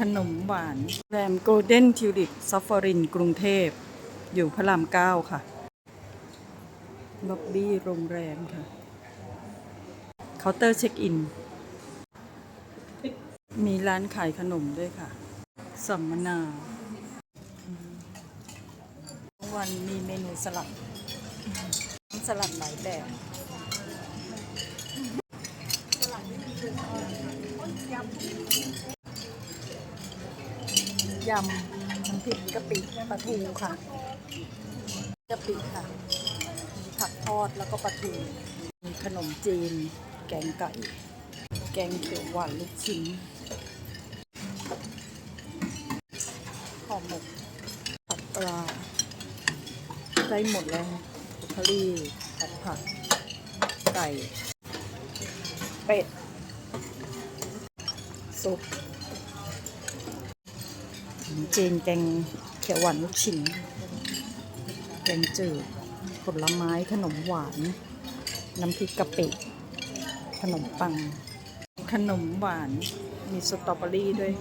ขนมหวานแรมโกลเด้นทิวลิปซัฟฟอรินกรุงเทพ อยู่พระรามเก้าค่ะ ล็อบบี้โรงแรมค่ะ เคาน์เตอร์เช็คอิน มีร้านขายขนมด้วยค่ะ สัมมนา วันมีเมนูสลัด สลัดหลายแบบยำ ยำน้ำพริกกะปิปลาทูค่ะกะปิค่ะ มีผักทอดแล้วก็ปลาทู มีขนมจีน แกงไก่ แกงเขียวหวานลูกชิ้นห่อหมกผัดปลาได้หมดแล้วบุคลีผัดผัก ไก่ เป็ดซุป นมจีนแกงเขียวหวานลูกชิ้นแกงจืด ผลไม้ขนมหวาน น้ำพริกกะปิ ขนมปัง ขนมหวาน มีสตรอเบอรี่ด้วย